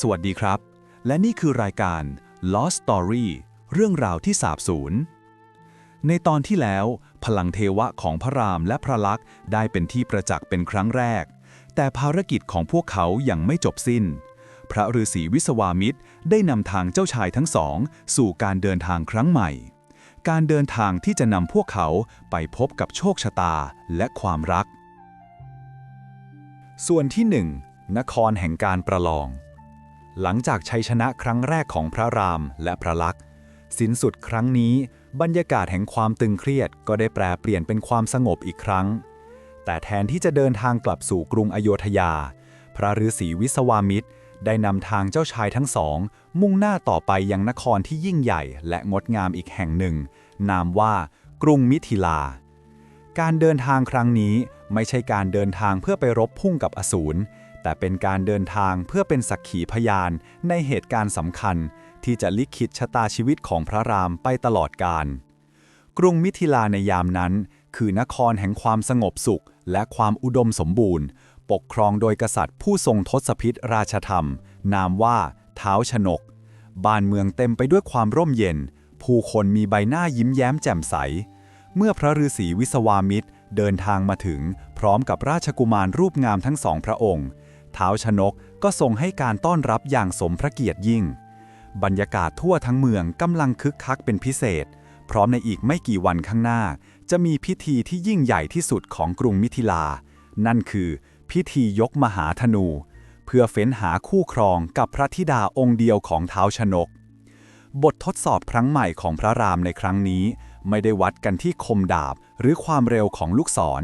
สวัสดีครับ และนี่คือรายการ Lost Story เรื่องราวที่สาบสูญ ในตอนที่แล้ว พลังเทวะของพระรามและพระลักษณ์ได้เป็นที่ประจักษ์เป็นครั้งแรก แต่ภารกิจของพวกเขายังไม่จบสิ้น พระฤาษีวิสวามิตรได้นำทางเจ้าชายทั้งสอง สู่การเดินทางครั้งใหม่ การเดินทางที่จะนำพวกเขาไปพบกับโชคชะตาและความรัก ส่วนที่หนึ่งนครแห่งการประลอง หลังจากชัยชนะครั้งแรกของพระรามและพระลักษณ์สิ้นสุดครั้งนี้ บรรยากาศแห่งความตึงเครียดก็ได้แปรเปลี่ยนเป็นความสงบอีกครั้ง แต่แทนที่จะเดินทางกลับสู่กรุงอโยธยา พระฤาษีวิสวามิตร ได้นำทางเจ้าชายทั้งสอง มุ่งหน้าต่อไปยังนครที่ยิ่งใหญ่ และงดงามอีกแห่งหนึ่ง นามว่ากรุงมิถิลา การเดินทางครั้งนี้ไม่ใช่การเดินทางเพื่อไปรบพุ่งกับอสูร แต่เป็นการเดินทางเพื่อเป็นสักขีพยานในเหตุการณ์สำคัญ ที่จะลิขิตชะตาชีวิตของพระรามไปตลอดกาลกรุงมิถิลาในยามนั้น คือนครแห่งความสงบสุข และความอุดมสมบูรณ์ ปกครองโดยกษัตริย์ผู้ทรงทศพิธราชธรรม นามว่าเท้าชนก บ้านเมืองเต็มไปด้วยความร่มเย็น ผู้คนมีใบหน้ายิ้มแย้มแจ่มใส เมื่อพระฤาษีวิสวามิตรเดินทางมาถึงพร้อมกับราชกุมารรูปงามทั้งสองพระองค์ ท้าวชนกก็ทรงให้การต้อนรับอย่างสมพระเกียรติยิ่ง บรรยากาศทั่วทั้งเมืองกำลังคึกคักเป็นพิเศษ พร้อมในอีกไม่กี่วันข้างหน้า จะมีพิธีที่ยิ่งใหญ่ที่สุดของกรุงมิถิลา นั่นคือ พิธียกมหาธนู เพื่อเฟ้นหาคู่ครองกับพระธิดาองค์เดียวของท้าวชนก บททดสอบครั้งใหม่ของพระรามในครั้งนี้ ไม่ได้วัดกันที่คมดาบหรือความเร็วของลูกศร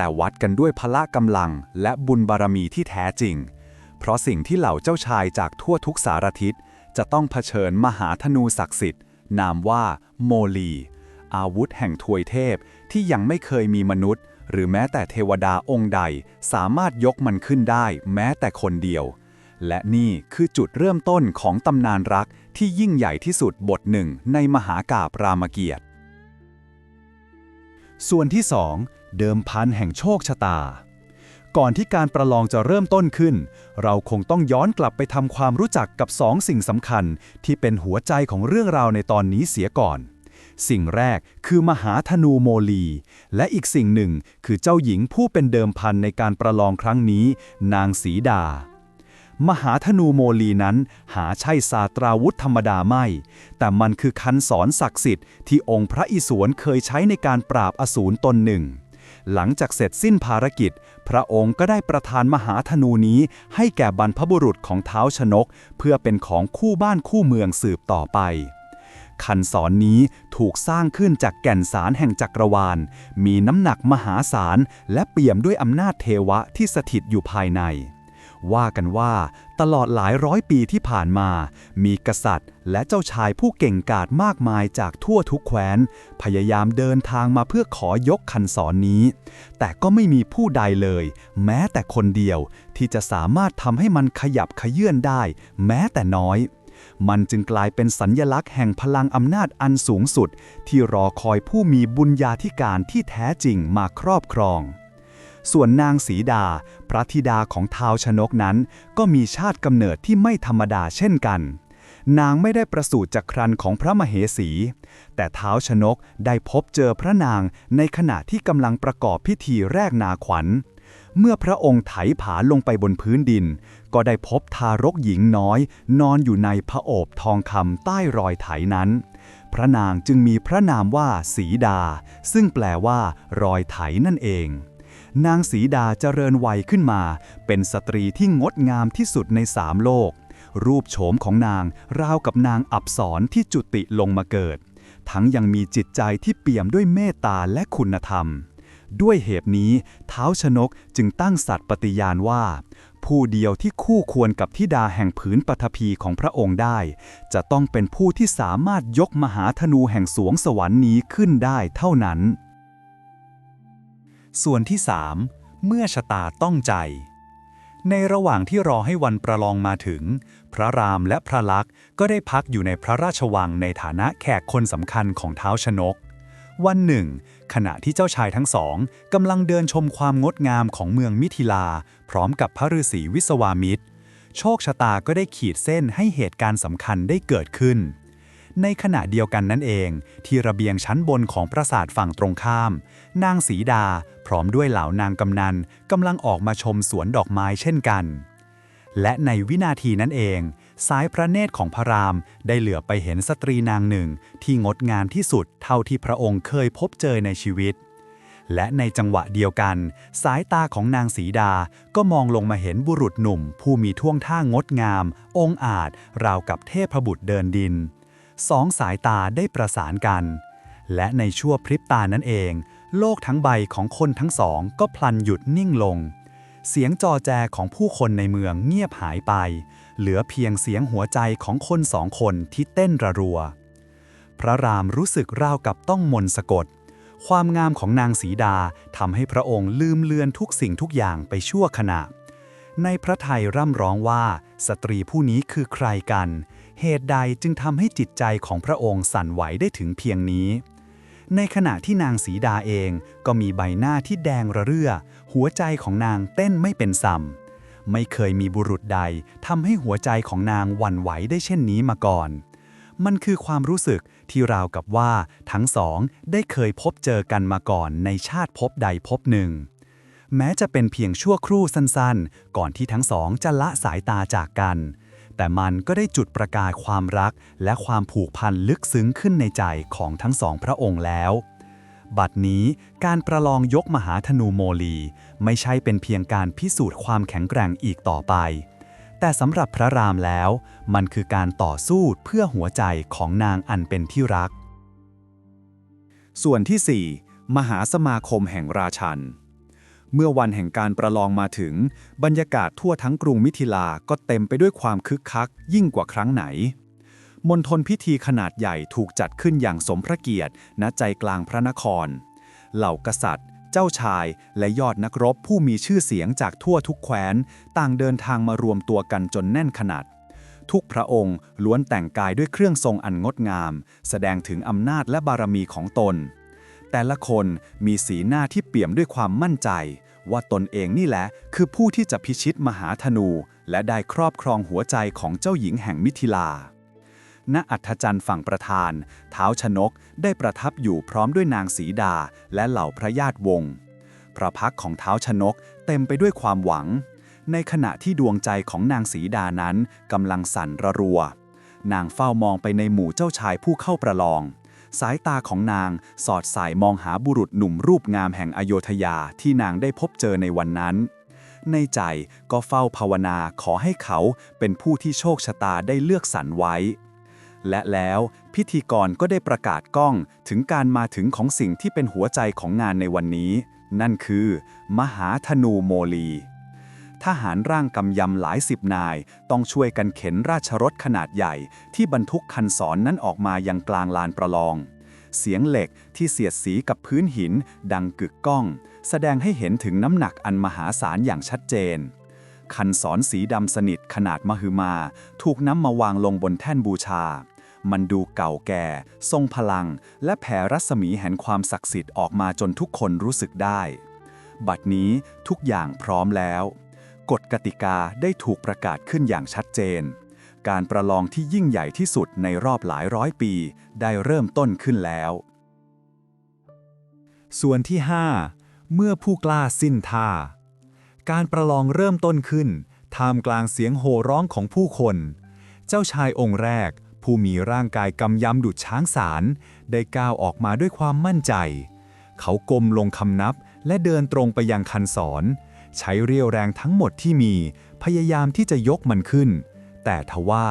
แต่วัดกันด้วยพละกำลังและบุญบารมีที่แท้จริง เพราะสิ่งที่เหล่าเจ้าชายจากทั่วทุกสารทิศจะต้องเผชิญมหาธนูศักดิ์สิทธิ์ นามว่าโมลี อาวุธแห่งทวยเทพที่ยังไม่เคยมีมนุษย์ หรือแม้แต่เทวดาองค์ใดสามารถยกมันขึ้นได้แม้แต่คนเดียว และนี่คือจุดเริ่มต้นของตำนานรักที่ยิ่งใหญ่ที่สุดบทหนึ่งในมหากาบรามเกียรติส่วนที่2 เดิมพันแห่งโชคชะตา ก่อนที่การประลองจะเริ่มต้นขึ้น เราคงต้องย้อนกลับไปทำความรู้จักกับสองสิ่งสำคัญ ที่เป็นหัวใจของเรื่องราวในตอนนี้เสียก่อน สิ่งแรกคือมหาธนูโมลี และอีกสิ่งหนึ่งคือเจ้าหญิงผู้เป็นเดิมพันในการประลองครั้งนี้ นางสีดามหาธนูโมลีนั้นหาใช่ศาสตราวุธธรรมดาไม่ แต่มันคือคันสอนศักดิ์สิทธิ์ที่องค์พระอิศวรเคยใช้ในการปราบอสูรตนหนึ่ง หลังจากเสร็จสิ้นภารกิจ พระองค์ก็ได้ประทานมหาธนูนี้ให้แก่บรรพบุรุษของเท้าวชนก เพื่อเป็นของคู่บ้านคู่เมืองสืบต่อไปคันสอนนี้ถูกสร้างขึ้นจากแก่นสารแห่งจักรวาล มีน้ำหนักมหาศาล และเปี่ยมด้วยอำนาจเทวะที่สถิตอยู่ภายใน ว่ากันว่าตลอดหลายร้อยปีที่ผ่านมา มีกษัตริย์ และเจ้าชายผู้เก่งกาจมากมายจากทั่วทุกแคว้น พยายามเดินทางมาเพื่อขอยกคันสอนนี้ แต่ก็ไม่มีผู้ใดเลย แม้แต่คนเดียวที่จะสามารถทำให้มันขยับขยื่นได้ แม้แต่น้อยมันจึงกลายเป็นสัญญลักษณ์แห่งพลังอำนาจอันสูงสุด ที่รอคอยผู้มีบุญญาธิการที่แท้จริงมาครอบครอง ส่วนนางสีดา พระธิดาของท้าวชนกนั้น ก็มีชาติกำเนิดที่ไม่ธรรมดาเช่นกัน นางไม่ได้ประสูติจากครันของพระมเหสี แต่ท้าวชนกได้พบเจอพระนางในขณะที่กำลังประกอบพิธีแรกนาขวัญ เมื่อพระองค์ไถผาลงไปบนพื้นดิน ก็ได้พบทารกหญิงน้อย นอนอยู่ในพระโอบทองคำใต้รอยไถนั้นพระนางจึงมีพระนามว่าสีดา ซึ่งแปลว่ารอยไถนั่นเอง นางสีดาเจริญวัยขึ้นมา เป็นสตรีที่งดงามที่สุดในสามโลก รูปโฉมของนางราวกับนางอับสรที่จุติลงมาเกิด ทั้งยังมีจิตใจที่เปี่ยมด้วยเมตตาและคุณธรรม ด้วยเหตุนี้เท้าชนกจึงตั้งสัตย์ปฏิญาณว่า ผู้เดียวที่คู่ควรกับธิดาแห่งผืนปฐพีของพระองค์ได้ จะต้องเป็นผู้ที่สามารถยกมหาธนูแห่งสวงสวรรค์นี้ขึ้นได้เท่านั้น ส่วนที่3เมื่อชะตาต้องใจ ในระหว่างที่รอให้วันประลองมาถึง พระรามและพระลักษณ์ก็ได้พักอยู่ในพระราชวังในฐานะแขกคนสำคัญของเท้าวชนก วันหนึ่ง ขณะที่เจ้าชายทั้งสองกำลังเดินชมความงดงามของเมืองมิถิลา พร้อมกับพระฤาษีวิสวามิตร โชคชะตาก็ได้ขีดเส้นให้เหตุการณ์สำคัญได้เกิดขึ้น ในขณะเดียวกันนั่นเอง ที่ระเบียงชั้นบนของปราสาทฝั่งตรงข้าม นางสีดา พร้อมด้วยเหล่านางกำนันกำลังออกมาชมสวนดอกไม้เช่นกัน และในวินาทีนั้นเองสายพระเนตรของพระรามได้เหลือไปเห็นสตรีนางหนึ่ง ที่งดงามที่สุดเท่าที่พระองค์เคยพบเจอในชีวิต และในจังหวะเดียวกัน สายตาของนางสีดาก็มองลงมาเห็นบุรุษหนุ่ม ผู้มีท่วงท่างดงาม องอาจ ราวกับเทพบุตรเดินดิน สองสายตาได้ประสานกัน และในชั่วพริบตานั้นเอง โลกทั้งใบของคนทั้งสองก็พลันหยุดนิ่งลง เสียงจอแจของผู้คนในเมืองเงียบหายไป เหลือเพียงเสียงหัวใจของคนสองคนที่เต้นระรัว พระรามรู้สึกราวกับต้องมนต์สะกด ความงามของนางสีดาทำให้พระองค์ลืมเลือนทุกสิ่งทุกอย่างไปชั่วขณะในพระไทยร่ำร้องว่าสตรีผู้นี้คือใครกัน เหตุใดจึงทำให้จิตใจของพระองค์สั่นไหวได้ถึงเพียงนี้ ในขณะที่นางสีดาเองก็มีใบหน้าที่แดงระเรื่อ หัวใจของนางเต้นไม่เป็นสัมไม่เคยมีบุรุษใดทำให้หัวใจของนางหวั่นไหวได้เช่นนี้มาก่อน มันคือความรู้สึกที่ราวกับว่าทั้งสองได้เคยพบเจอกันมาก่อนในชาติภพใดภพหนึ่ง แม้จะเป็นเพียงชั่วครู่สั้นๆ ก่อนที่ทั้งสองจะละสายตาจากกัน แต่มันก็ได้จุดประกายความรัก และความผูกพันลึกซึ้งขึ้นในใจของทั้งสองพระองค์แล้ว บัดนี้การประลองยกมหาธนูโมลี ไม่ใช่เป็นเพียงการพิสูจน์ความแข็งแกร่งอีกต่อไป แต่สำหรับพระรามแล้ว มันคือการต่อสู้เพื่อหัวใจของนางอันเป็นที่รัก ส่วนที่ 4 มหาสมาคมแห่งราชัน เมื่อวันแห่งการประลองมาถึง บรรยากาศทั่วทั้งกรุงมิถิลาก็เต็มไปด้วยความคึกคัก ยิ่งกว่าครั้งไหน มณฑลพิธีขนาดใหญ่ถูกจัดขึ้นอย่างสมพระเกียรติ ณ ใจกลางพระนคร เหล่ากษัตริย์ เจ้าชาย และยอดนักรบผู้มีชื่อเสียงจากทั่วทุกแคว้น ต่างเดินทางมารวมตัวกันจนแน่นขนาด ทุกพระองค์ล้วนแต่งกายด้วยเครื่องทรงอันงดงาม แสดงถึงอำนาจและบารมีของตน แต่ละคนมีสีหน้าที่เปี่ยมด้วยความมั่นใจ ว่าตนเองนี่แหละ คือผู้ที่จะพิชิตมหาธนู และได้ครอบครองหัวใจของเจ้าหญิงแห่งมิถิลา ณ อัฐจันทร์ฝั่งประธาน เท้าชนกได้ประทับอยู่พร้อมด้วยนางสีดาและเหล่าพระญาติวงศ์พระพักของเท้าชนกเต็มไปด้วยความหวัง ในขณะที่ดวงใจของนางสีดานั้นกำลังสั่นระรัว นางเฝ้ามองไปในหมู่เจ้าชายผู้เข้าประลอง สายตาของนางสอดสายมองหาบุรุษหนุ่มรูปงามแห่งอโยธยาที่นางได้พบเจอในวันนั้น ในใจก็เฝ้าภาวนาขอให้เขาเป็นผู้ที่โชคชะตาได้เลือกสรรไว้ และแล้วพิธีกรก็ได้ประกาศกล้องถึงการมาถึงของสิ่งที่เป็นหัวใจของงานในวันนี้ นั่นคือ มหาธนูโมลี ทหารร่างกำยำหลายสิบนาย ต้องช่วยกันเข็นราชรถขนาดใหญ่ ที่บรรทุกคันศรนนั้นออกมายังกลางลานประลอง เสียงเหล็กที่เสียดสีกับพื้นหิน ดังกึกก้อง แสดงให้เห็นถึงน้ำหนักอันมหาศาลอย่างชัดเจน คันศรสีดำสนิทขนาดมหึมา ถูกนำมาวางลงบนแท่นบูชามันดูเก่าแก่ ทรงพลัง และแผ่รัศมีแห่งความศักดิ์สิทธิ์ออกมาจนทุกคนรู้สึกได้ บัดนี้ทุกอย่างพร้อมแล้ว กฎกติกาได้ถูกประกาศขึ้นอย่างชัดเจน การประลองที่ยิ่งใหญ่ที่สุดในรอบหลายร้อยปี ได้เริ่มต้นขึ้นแล้ว ส่วนที่ 5 เมื่อผู้กล้าสิ้นท่า การประลองเริ่มต้นขึ้น ท่ามกลางเสียงโห่ร้องของผู้คน เจ้าชายองค์แรก ผู้มีร่างกายกำยำดุจช้างสาร ได้ก้าวออกมาด้วยความมั่นใจ เขากลมลงคำนับและเดินตรงไปยังคันศร ใช้เรี่ยวแรงทั้งหมดที่มี พยายามที่จะยกมันขึ้น แต่ทว่า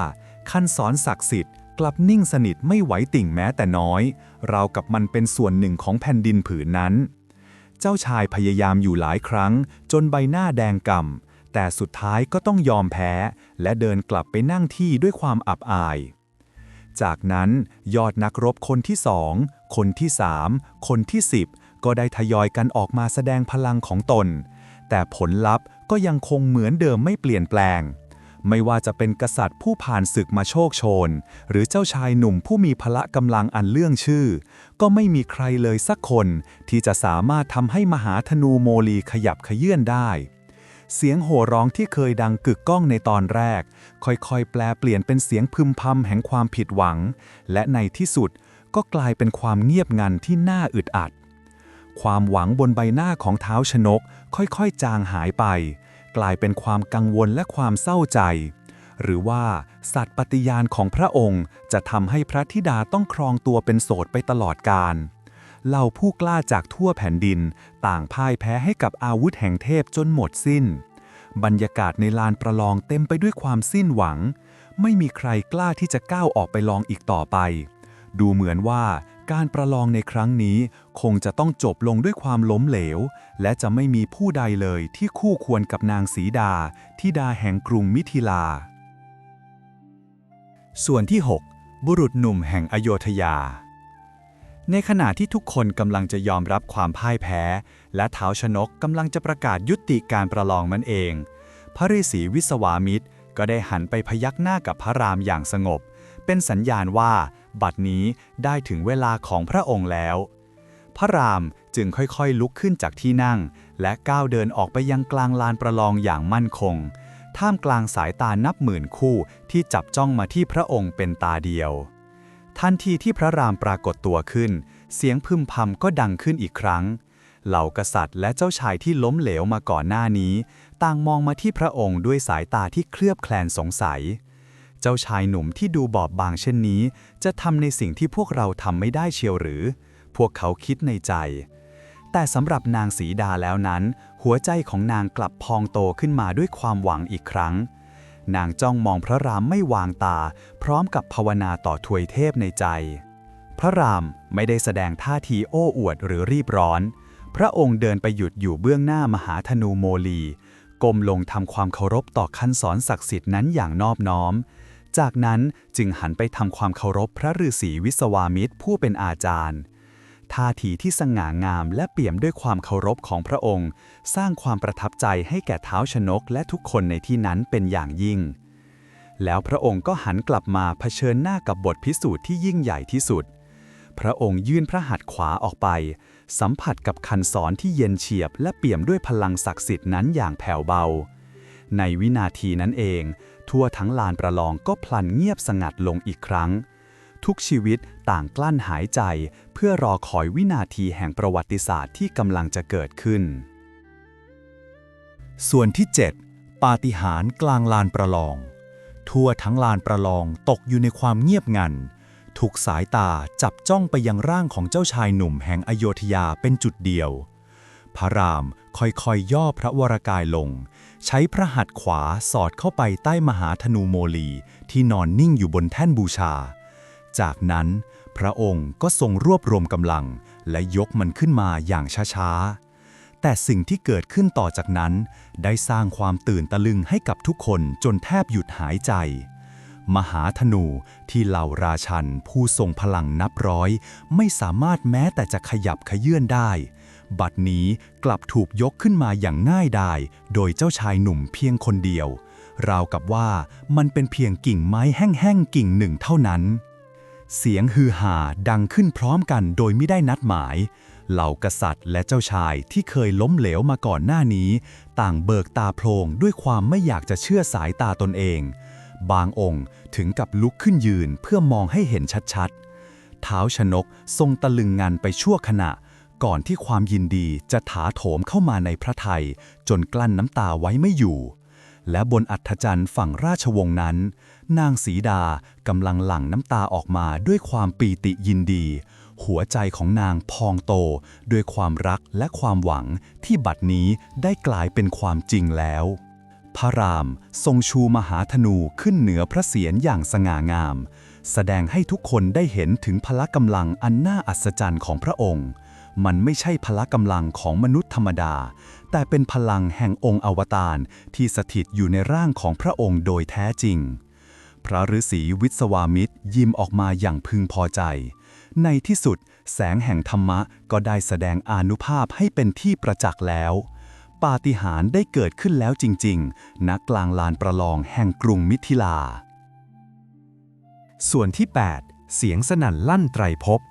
คันศรศักดิ์สิทธิ์กลับนิ่งสนิทไม่ไหวติ่งแม้แต่น้อย เรากับมันเป็นส่วนหนึ่งของแผ่นดินผืนนั้น เจ้าชายพยายามอยู่หลายครั้ง จนใบหน้าแดงกำ่ำแต่สุดท้ายก็ต้องยอมแพ้ และเดินกลับไปนั่งที่ด้วยความอับอาย จากนั้นยอดนักรบคนที่สองคนที่สามคนที่สิบก็ได้ทยอยกันออกมาแสดงพลังของตน แต่ผลลัพธ์ก็ยังคงเหมือนเดิมไม่เปลี่ยนแปลง ไม่ว่าจะเป็นกษัตริย์ผู้ผ่านศึกมาโชคโชน หรือเจ้าชายหนุ่มผู้มีพละกำลังอันเลื่องชื่อ ก็ไม่มีใครเลยสักคนที่จะสามารถทำให้มหาธนูโมลีขยับขยื่นได้ เสียงโห่ร้องที่เคยดังกึกก้องในตอนแรก ค่อยๆ แปลเปลี่ยนเป็นเสียงพึมพำแห่งความผิดหวัง และในที่สุดก็กลายเป็นความเงียบงันที่น่าอึดอัด ความหวังบนใบหน้าของเท้าชนก ค่อยๆ จางหายไป กลายเป็นความกังวลและความเศร้าใจ หรือว่าสัตว์ปฏิญาณของพระองค์จะทำให้พระธิดาต้องครองตัวเป็นโสดไปตลอดกาลเหล่าผู้กล้าจากทั่วแผ่นดิน ต่างพ่ายแพ้ให้กับอาวุธแห่งเทพจนหมดสิ้น บรรยากาศในลานประลองเต็มไปด้วยความสิ้นหวัง ไม่มีใครกล้าที่จะก้าวออกไปลองอีกต่อไป ดูเหมือนว่า การประลองในครั้งนี้คงจะต้องจบลงด้วยความล้มเหลว และจะไม่มีผู้ใดเลยที่คู่ควรกับนางสีดาที่ดาแห่งกรุงมิถิลา ส่วนที่ 6 บุรุษหนุ่มแห่งอโยธยา ในขณะที่ทุกคนกำลังจะยอมรับความพ่ายแพ้ และเท้าชนกกำลังจะประกาศยุติการประลองมันเอง พระฤาษีวิสวามิตรก็ได้หันไปพยักหน้ากับพระรามอย่างสงบ เป็นสัญญาณว่า บัดนี้ได้ถึงเวลาของพระองค์แล้ว พระรามจึงค่อยๆลุกขึ้นจากที่นั่ง และก้าวเดินออกไปยังกลางลานประลองอย่างมั่นคง ท่ามกลางสายตานับหมื่นคู่ที่จับจ้องมาที่พระองค์เป็นตาเดียว ทันทีที่พระรามปรากฏตัวขึ้น เสียงพึมพำก็ดังขึ้นอีกครั้ง เหล่ากษัตริย์และเจ้าชายที่ล้มเหลวมาก่อนหน้านี้ ต่างมองมาที่พระองค์ด้วยสายตาที่เคลือบแคลนสงสัย เจ้าชายหนุ่มที่ดูบอบบางเช่นนี้ จะทำในสิ่งที่พวกเราทำไม่ได้เชียวหรือ พวกเขาคิดในใจ แต่สำหรับนางสีดาแล้วนั้น หัวใจของนางกลับพองโตขึ้นมาด้วยความหวังอีกครั้ง นางจ้องมองพระรามไม่วางตา พร้อมกับภาวนาต่อทวยเทพในใจ พระรามไม่ได้แสดงท่าทีโอ้อวดหรือรีบร้อน พระองค์เดินไปหยุดอยู่เบื้องหน้ามหาธนูโมลีก้มลงทำความเคารพต่อคันสอนศักดิ์สิทธิ์นั้นอย่างนอบน้อม จากนั้นจึงหันไปทำความเคารพพระฤาษีวิสวามิตรผู้เป็นอาจารย์ ท่าทีที่สง่างามและเปี่ยมด้วยความเคารพของพระองค์ สร้างความประทับใจให้แก่เท้าชนกและทุกคนในที่นั้นเป็นอย่างยิ่ง แล้วพระองค์ก็หันกลับมาเผชิญหน้ากับบทพิสูจน์ที่ยิ่งใหญ่ที่สุด พระองค์ยื่นพระหัตถ์ขวาออกไป สัมผัสกับคันสอนที่เย็นเฉียบ และเปี่ยมด้วยพลังศักดิ์สิทธิ์นั้นอย่างแผ่วเบาในวินาทีนั้นเอง ทั่วทั้งลานประลองก็พลันเงียบสงัดลงอีกครั้ง ทุกชีวิตต่างกลั้นหายใจ เพื่อรอคอยวินาทีแห่งประวัติศาสตร์ที่กำลังจะเกิดขึ้น ส่วนที่ 7 ปาฏิหาริย์กลางลานประลอง ทั่วทั้งลานประลองตกอยู่ในความเงียบงันถูกสายตาจับจ้องไปยังร่างของเจ้าชายหนุ่มแห่งอโยธยาเป็นจุดเดียว พระรามค่อยๆย่อพระวรากายลง ใช้พระหัตถ์ขวาสอดเข้าไปใต้มหาธนูโมลีที่นอนนิ่งอยู่บนแท่นบูชา จากนั้นพระองค์ก็ทรงรวบรวมกำลัง และยกมันขึ้นมาอย่างช้าๆ แต่สิ่งที่เกิดขึ้นต่อจากนั้น ได้สร้างความตื่นตะลึงให้กับทุกคนจนแทบหยุดหายใจ มหาธนูที่เหล่าราชันผู้ทรงพลังนับร้อย ไม่สามารถแม้แต่จะขยับขยื่นได้ บัดนี้กลับถูกยกขึ้นมาอย่างง่ายดาย โดยเจ้าชายหนุ่มเพียงคนเดียว ราวกับว่ามันเป็นเพียงกิ่งไม้แห้งๆกิ่งหนึ่งเท่านั้น เสียงฮือฮาดังขึ้นพร้อมกันโดยไม่ได้นัดหมาย เหล่ากษัตริย์และเจ้าชายที่เคยล้มเหลวมาก่อนหน้านี้ ต่างเบิกตาโพลงด้วยความไม่อยากจะเชื่อสายตาตนเอง บางองค์ถึงกับลุกขึ้นยืนเพื่อมองให้เห็นชัดๆ เท้าชนกทรงตะลึงงันไปชั่วขณะ ก่อนที่ความยินดีจะถาโถมเข้ามาในพระไทย จนกลั้นน้ำตาไว้ไม่อยู่ และบนอัฐจันทร์ฝั่งราชวงศ์นั้น นางสีดากำลังหลั่งน้ำตาออกมาด้วยความปีติยินดี หัวใจของนางพองโต ด้วยความรักและความหวังที่บัดนี้ได้กลายเป็นความจริงแล้วพระราม ทรงชูมหาธนูขึ้นเหนือพระเศียรอย่างสง่างาม แสดงให้ทุกคนได้เห็นถึงพละกำลังอันน่าอัศจรรย์ของพระองค์ มันไม่ใช่พละกำลังของมนุษย์ธรรมดา แต่เป็นพลังแห่งองค์อวตารที่สถิตอยู่ในร่างของพระองค์โดยแท้จริง พระฤาษีวิศวามิตรยิ้มออกมาอย่างพึงพอใจ ในที่สุด แสงแห่งธรรมะก็ได้แสดงอานุภาพให้เป็นที่ประจักษ์แล้วปาฏิหาริย์ได้เกิดขึ้นแล้วจริงๆ ณ กลางลานประลองแห่งกรุงมิถิลา ส่วนที่ 8 เสียงสนั่นลั่นไตรภพ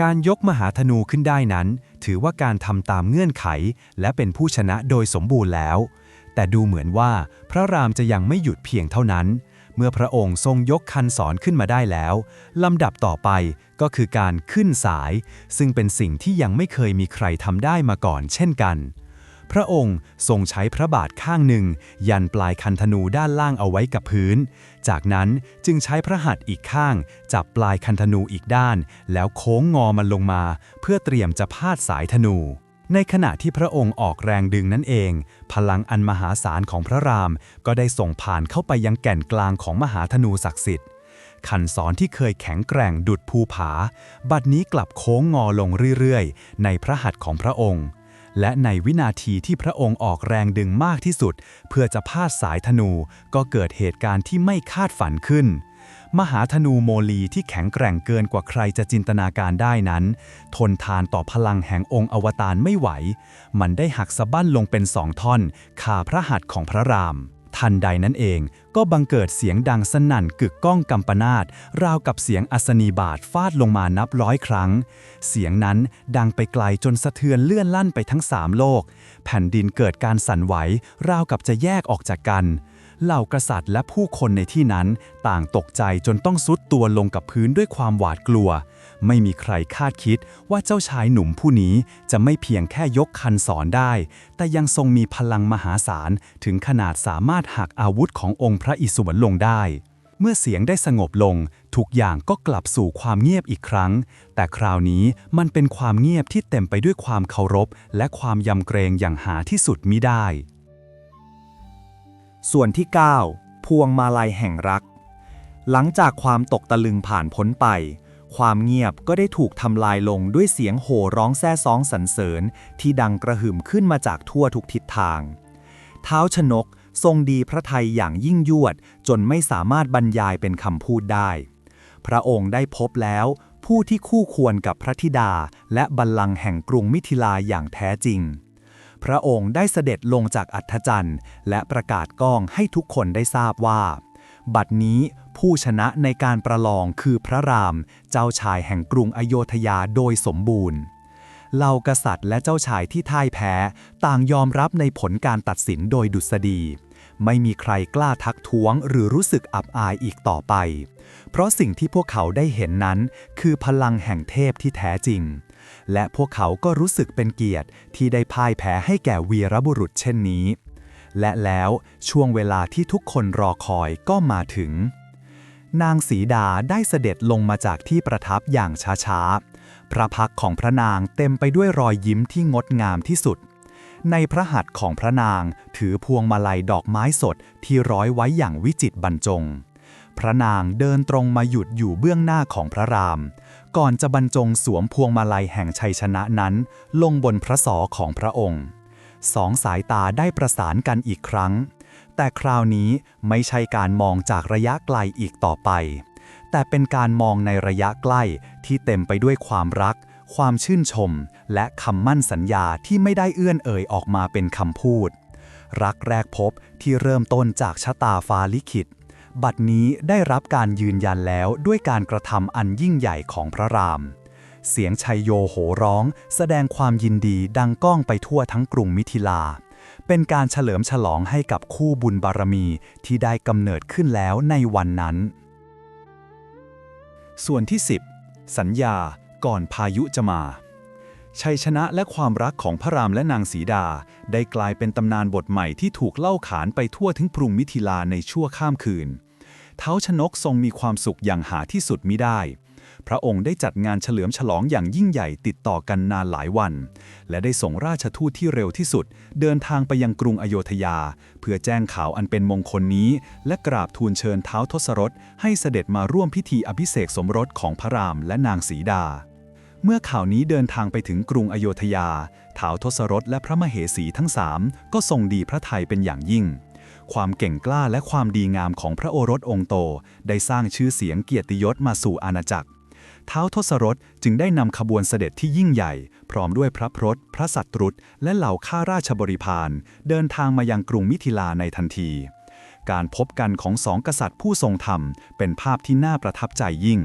การยกมหาธนูขึ้นได้นั้น ถือว่าการทำตามเงื่อนไข และเป็นผู้ชนะโดยสมบูรณ์แล้ว แต่ดูเหมือนว่าพระรามจะยังไม่หยุดเพียงเท่านั้น เมื่อพระองค์ทรงยกคันศรขึ้นมาได้แล้วลำดับต่อไปก็คือการขึ้นสาย ซึ่งเป็นสิ่งที่ยังไม่เคยมีใครทำได้มาก่อนเช่นกัน พระองค์ทรงใช้พระบาทข้างหนึ่ง ยันปลายคันธนูด้านล่างเอาไว้กับพื้น จากนั้นจึงใช้พระหัตถ์อีกข้าง จับปลายคันธนูอีกด้าน แล้วโค้งงอมันลงมา เพื่อเตรียมจะพาดสายธนู ในขณะที่พระองค์ออกแรงดึงนั่นเอง พลังอันมหาศาลของพระราม ก็ได้ส่งผ่านเข้าไปยังแก่นกลางของมหาธนูศักดิ์สิทธิ์ขันศรที่เคยแข็งแกร่งดุดภูผา บัดนี้กลับโค้งงอลงเรื่อยๆ ในพระหัตถ์ของพระองค์ และในวินาทีที่พระองค์ออกแรงดึงมากที่สุด เพื่อจะพาดสายธนูก็เกิดเหตุการณ์ที่ไม่คาดฝันขึ้น มหาธนูโมลีที่แข็งแกร่งเกินกว่าใครจะจินตนาการได้นั้น ทนทานต่อพลังแห่งองค์อวตารไม่ไหว มันได้หักสะบั้นลงเป็นสองท่อนคาพระหัตถ์ของพระราม ทันใดนั้นเอง ก็บังเกิดเสียงดังสนั่นกึกก้องกำปนาตราวกับเสียงอัศนีบาทฟาดลงมานับร้อยครั้ง เสียงนั้นดังไปไกลจนสะเทือนเลื่อนลั่นไปทั้งสามโลก แผ่นดินเกิดการสั่นไหวราวกับจะแยกออกจากกัน เหล่ากษัตริย์และผู้คนในที่นั้นต่างตกใจจนต้องซุดตัวลงกับพื้นด้วยความหวาดกลัว ไม่มีใครคาดคิดว่าเจ้าชายหนุ่มผู้นี้จะไม่เพียงแค่ยกคันศรได้ แต่ยังทรงมีพลังมหาศาลถึงขนาดสามารถหักอาวุธขององค์พระอิศวรลงได้ เมื่อเสียงได้สงบลง ทุกอย่างก็กลับสู่ความเงียบอีกครั้ง แต่คราวนี้มันเป็นความเงียบที่เต็มไปด้วยความเคารพ และความยำเกรงอย่างหาที่สุดมิได้ ส่วนที่ 9 พวงมาลัยแห่งรัก หลังจากความตกตะลึงผ่านพ้นไป ความเงียบก็ได้ถูกทำลายลงด้วยเสียงโห่ร้องแซ่ซ้องสรรเสริญ ที่ดังกระหึ่มขึ้นมาจากทั่วทุกทิศทาง เท้าชนกทรงดีพระไทยอย่างยิ่งยวด จนไม่สามารถบรรยายเป็นคำพูดได้ พระองค์ได้พบแล้ว ผู้ที่คู่ควรกับพระธิดา และบัลลังก์แห่งกรุงมิถิลาอย่างแท้จริง พระองค์ได้เสด็จลงจากอัฐจันทร์และประกาศก้องให้ทุกคนได้ทราบว่า บัดนี้ผู้ชนะในการประลองคือพระราม เจ้าชายแห่งกรุงอโยธยาโดยสมบูรณ์เหล่ากษัตริย์และเจ้าชายที่ท่ายแพ้ ต่างยอมรับในผลการตัดสินโดยดุษฎี ไม่มีใครกล้าทักท้วงหรือรู้สึกอับอายอีกต่อไป เพราะสิ่งที่พวกเขาได้เห็นนั้น คือพลังแห่งเทพที่แท้จริง และพวกเขาก็รู้สึกเป็นเกียรติที่ได้พ่ายแพ้ให้แก่วีรบุรุษเช่นนี้ และแล้วช่วงเวลาที่ทุกคนรอคอยก็มาถึง นางสีดาได้เสด็จลงมาจากที่ประทับอย่างช้าๆ พระพักของพระนางเต็มไปด้วยรอยยิ้มที่งดงามที่สุด ในพระหัตถ์ของพระนางถือพวงมาลัยดอกไม้สดที่ร้อยไว้อย่างวิจิตรบรรจง พระนางเดินตรงมาหยุดอยู่เบื้องหน้าของพระราม ก่อนจะบรรจงสวมพวงมาลัยแห่งชัยชนะนั้น ลงบนพระศอของพระองค์ สองสายตาได้ประสานกันอีกครั้ง แต่คราวนี้ไม่ใช่การมองจากระยะไกลอีกต่อไป แต่เป็นการมองในระยะใกล้ที่เต็มไปด้วยความรัก ความชื่นชม และคำมั่นสัญญาที่ไม่ได้เอื้อนเอ่ยออกมาเป็นคำพูด รักแรกพบที่เริ่มต้นจากชะตาฟ้าลิขิต บัดนี้ได้รับการยืนยันแล้วด้วยการกระทำอันยิ่งใหญ่ของพระราม เสียงชัยโยโหร้อง แสดงความยินดีดังก้องไปทั่วทั้งกรุงมิถิลา เป็นการเฉลิมฉลองให้กับคู่บุญบารมีที่ได้กำเนิดขึ้นแล้วในวันนั้น ส่วนที่ 10 สัญญาก่อนพายุจะมาชัยชนะและความรักของพระรามและนางสีดา ได้กลายเป็นตำนานบทใหม่ที่ถูกเล่าขานไปทั่วทั้งกรุงมิถิลาในชั่วข้ามคืน เท้าชนกทรงมีความสุขอย่างหาที่สุดมิได้ พระองค์ได้จัดงานเฉลิมฉลองอย่างยิ่งใหญ่ติดต่อกันนานหลายวัน และได้ส่งราชทูตที่เร็วที่สุด เดินทางไปยังกรุงอโยธยา เพื่อแจ้งข่าวอันเป็นมงคลนี้ และกราบทูลเชิญเท้าทศรถให้เสด็จมาร่วมพิธีอภิเษกสมรสของพระรามและนางสีดาเมื่อข่าวนี้เดินทางไปถึงกรุงอโยธยาท้าวทศรถและพระมเหสีทั้งสามก็ทรงดีพระทัยเป็นอย่างยิ่ง ความเก่งกล้าและความดีงามของพระโอรสองค์โต ได้สร้างชื่อเสียงเกียรติยศมาสู่อาณาจักรท้าวทศรถจึงได้นำขบวนเสด็จที่ยิ่งใหญ่ พร้อมด้วยพระพรตพระสัตรุษและเหล่าข้าราชบริพารเดินทางมายังกรุงมิถิลาในทันที การพบกันของสองกษัตริย์ผู้ทรงธรรม เป็นภาพที่น่าประทับใจยิ่ง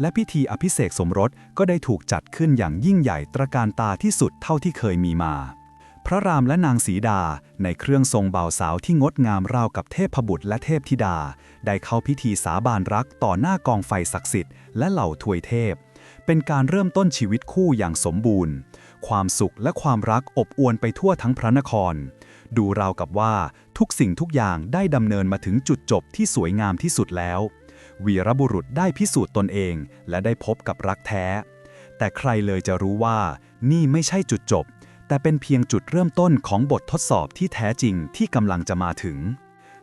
และพิธีอภิเษกสมรสก็ได้ถูกจัดขึ้นอย่างยิ่งใหญ่ตระการตาที่สุดเท่าที่เคยมีมา พระรามและนางสีดาในเครื่องทรงเบาสาวที่งดงามราวกับเทพบุตรและเทพธิดา ได้เข้าพิธีสาบานรักต่อหน้ากองไฟศักดิ์สิทธิ์และเหล่าทวยเทพ เป็นการเริ่มต้นชีวิตคู่อย่างสมบูรณ์ ความสุขและความรักอบอวลไปทั่วทั้งพระนคร ดูราวกับว่าทุกสิ่งทุกอย่างได้ดำเนินมาถึงจุดจบที่สวยงามที่สุดแล้ว วีรบุรุษได้พิสูจน์ตนเอง และได้พบกับรักแท้ แต่ใครเลยจะรู้ว่านี่ไม่ใช่จุดจบ แต่เป็นเพียงจุดเริ่มต้นของบททดสอบที่แท้จริงที่กำลังจะมาถึง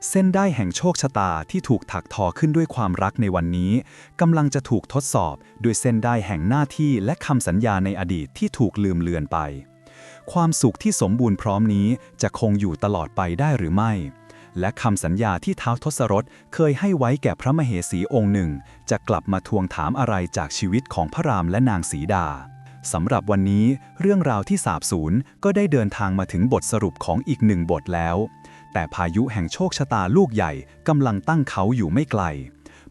เส้นได้แห่งโชคชะตาที่ถูกถักทอขึ้นด้วยความรักในวันนี้กำลังจะถูกทดสอบด้วยเส้นได้แห่งหน้าที่และคำสัญญาในอดีตที่ถูกลืมเลือนไป ความสุขที่สมบูรณ์พร้อมนี้จะคงอยู่ตลอดไปได้หรือไม่ และคำสัญญาที่ท้าวทศรถเคยให้ไว้แก่พระมเหสีองค์หนึ่ง จะกลับมาทวงถามอะไรจากชีวิตของพระรามและนางสีดา สำหรับวันนี้เรื่องราวที่สาบสูญก็ได้เดินทางมาถึงบทสรุปของอีกหนึ่งบทแล้ว แต่พายุแห่งโชคชะตาลูกใหญ่กำลังตั้งเขาอยู่ไม่ไกล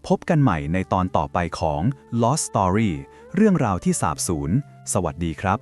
พบกันใหม่ในตอนต่อไปของ Lost Story เรื่องราวที่สาบสูญ สวัสดีครับ